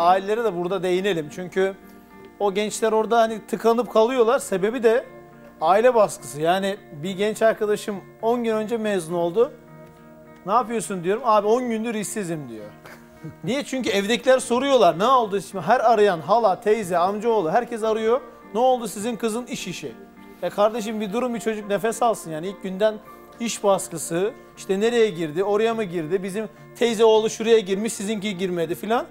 ailelere de burada değinelim. Çünkü o gençler orada hani tıkanıp kalıyorlar. Sebebi de aile baskısı. Yani bir genç arkadaşım 10 gün önce mezun oldu. Ne yapıyorsun diyorum. Abi 10 gündür işsizim diyor. Niye? Çünkü evdekiler soruyorlar. Ne oldu şimdi? Her arayan hala, teyze, amcaoğlu herkes arıyor. Ne oldu sizin kızın iş işi? E kardeşim bir durun bir çocuk nefes alsın yani ilk günden iş baskısı işte nereye girdi oraya mı girdi bizim teyze oğlu şuraya girmiş sizinki girmedi filan.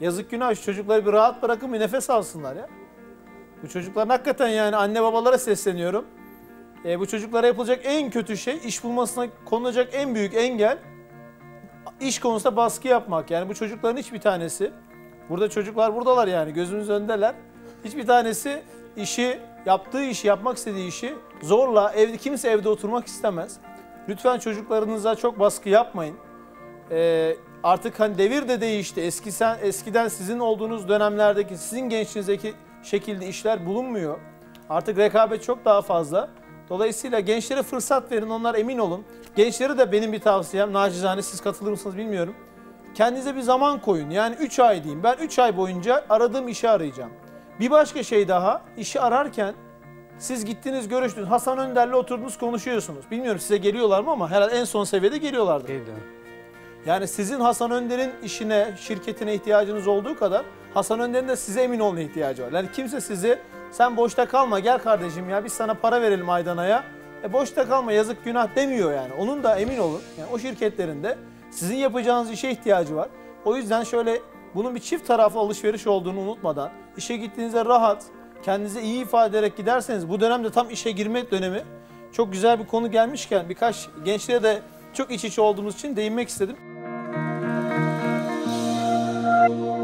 Yazık günah şu çocukları bir rahat bırakın bir nefes alsınlar ya. Bu çocukların hakikaten yani anne babalara sesleniyorum. E, bu çocuklara yapılacak en kötü şey iş bulmasına konulacak en büyük engel iş konusunda baskı yapmak. Yani bu çocukların hiçbir tanesi burada çocuklar buradalar yani gözümüz önündeler. Hiçbir tanesi işi yaptığı işi yapmak istediği işi zorla evde kimse evde oturmak istemez. Lütfen çocuklarınıza çok baskı yapmayın. Ee, artık hani devir de değişti. Eski sen, eskiden sizin olduğunuz dönemlerdeki, sizin gençliğinizdeki şekilde işler bulunmuyor. Artık rekabet çok daha fazla. Dolayısıyla gençlere fırsat verin, onlar emin olun. Gençlere de benim bir tavsiyem, nacizane siz katılır mısınız bilmiyorum. Kendinize bir zaman koyun. Yani 3 ay diyeyim. Ben 3 ay boyunca aradığım işi arayacağım. Bir başka şey daha, işi ararken siz gittiniz, görüştünüz. Hasan Önder'le oturdunuz, konuşuyorsunuz. Bilmiyorum size geliyorlar mı ama herhalde en son seviyede geliyorlardı. Geliyor. Yani sizin Hasan Önder'in işine, şirketine ihtiyacınız olduğu kadar Hasan Önder'in de size emin olma ihtiyacı var. Yani kimse sizi sen boşta kalma gel kardeşim ya biz sana para verelim Aydana'ya. E boşta kalma yazık günah demiyor yani. Onun da emin olun. Yani o şirketlerin de sizin yapacağınız işe ihtiyacı var. O yüzden şöyle bunun bir çift taraflı alışveriş olduğunu unutmadan işe gittiğinizde rahat, kendinizi iyi ifade ederek giderseniz bu dönemde tam işe girme dönemi çok güzel bir konu gelmişken birkaç gençlere de çok iç içe olduğumuz için değinmek istedim. Bye.